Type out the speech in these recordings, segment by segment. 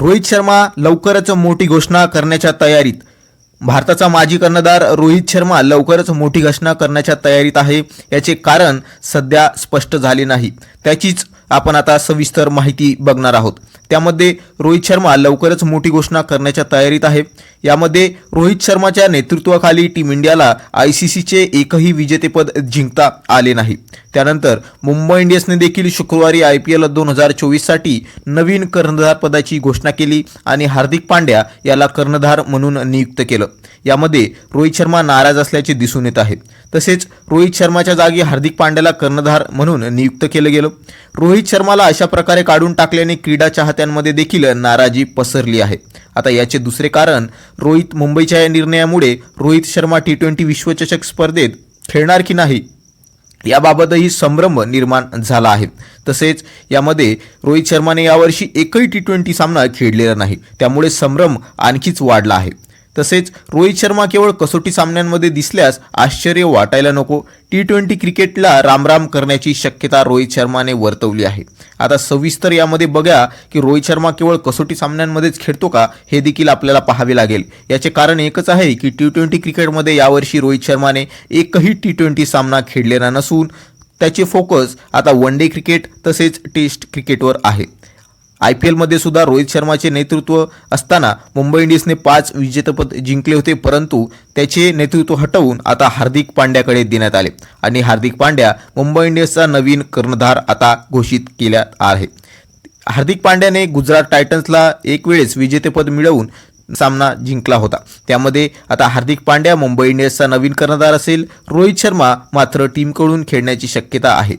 रोहित शर्मा लवकरच मोठी घोषणा करण्याच्या तयारीत. भारताचा माजी कर्णधार रोहित शर्मा लवकरच मोठी घोषणा करण्याच्या तयारीत आहे याचे कारण सध्या स्पष्ट झाले नाही. त्याचीच आपण आता सविस्तर माहिती बघणार आहोत. त्यामध्ये रोहित शर्मा लवकरच मोठी घोषणा करण्याच्या तयारीत आहे. यामध्ये रोहित शर्माच्या नेतृत्वाखाली टीम इंडियाला आय सी सीचे एकही विजेतेपद जिंकता आले नाही. त्यानंतर मुंबई इंडियन्सने देखील शुक्रवारी आय पी एल दोन हजार चोवीससाठी नवीन कर्णधार पदाची घोषणा केली आणि हार्दिक पांड्या याला कर्णधार म्हणून नियुक्त केलं. यामध्ये रोहित शर्मा नाराज असल्याचे दिसून येत आहे. तसेच रोहित शर्माच्या जागी हार्दिक पांड्याला कर्णधार म्हणून नियुक्त केलं गेलं. रोहित शर्माला अशा प्रकारे काढून टाकल्याने क्रीडा चाहत्यांमध्ये देखील नाराजी पसरली आहे. आता याचे दुसरे कारण रोहित मुंबईच्या या निर्णयामुळे रोहित शर्मा टी ट्वेंटी विश्वचषक स्पर्धेत खेळणार की नाही याबाबतही संभ्रम निर्माण झाला आहे. तसेच यामध्ये रोहित शर्माने यावर्षी एकही टी ट्वेंटी सामना खेळलेला नाही. त्यामुळे संभ्रम आणखीच वाढला आहे. तसेच रोहित शर्मा केवळ कसोटी सामन्यांमध्ये दिसल्यास आश्चर्य वाटायला नको. टी ट्वेंटी क्रिकेटला रामराम करण्याची शक्यता रोहित शर्माने वर्तवली आहे. आता सविस्तर यामध्ये बघा की रोहित शर्मा केवळ कसोटी सामन्यांमध्येच खेळतो का हे देखील आपल्याला पाहावे लागेल. याचे कारण एकच आहे की टी ट्वेंटी क्रिकेटमध्ये यावर्षी रोहित शर्माने एकही टी ट्वेंटी सामना खेळलेला नसून त्याचे फोकस आता वन डे क्रिकेट तसेच टेस्ट क्रिकेटवर आहे. आय पी एलमध्ये सुद्धा रोहित शर्माचे नेतृत्व असताना मुंबई इंडियन्सने पाच विजेतेपद जिंकले होते परंतु त्याचे नेतृत्व हटवून आता हार्दिक पांड्याकडे देण्यात आले. आणि हार्दिक पांड्या मुंबई इंडियन्सचा नवीन कर्णधार आता घोषित केला आहे. हार्दिक पांड्याने गुजरात टायटन्सला एक वेळेस विजेतेपद मिळवून सामना जिंकला होता. त्यामध्ये आता हार्दिक पांड्या मुंबई इंडियन्सचा नवीन कर्णधार असेल रोहित शर्मा मात्र टीमकडून खेळण्याची शक्यता आहे.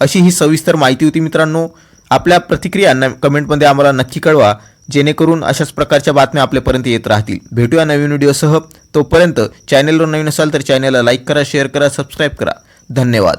अशी ही सविस्तर माहिती होती मित्रांनो. आपल्या प्रतिक्रिया न कमेंटमध्ये आम्हाला नक्की कळवा जेणेकरून अशाच प्रकारच्या बातम्या आपल्यापर्यंत येत राहतील. भेटूया नवीन व्हिडिओसह. तोपर्यंत चॅनेलवर नवीन असाल तर चॅनेलला लाईक करा शेअर करा सबस्क्राईब करा. धन्यवाद.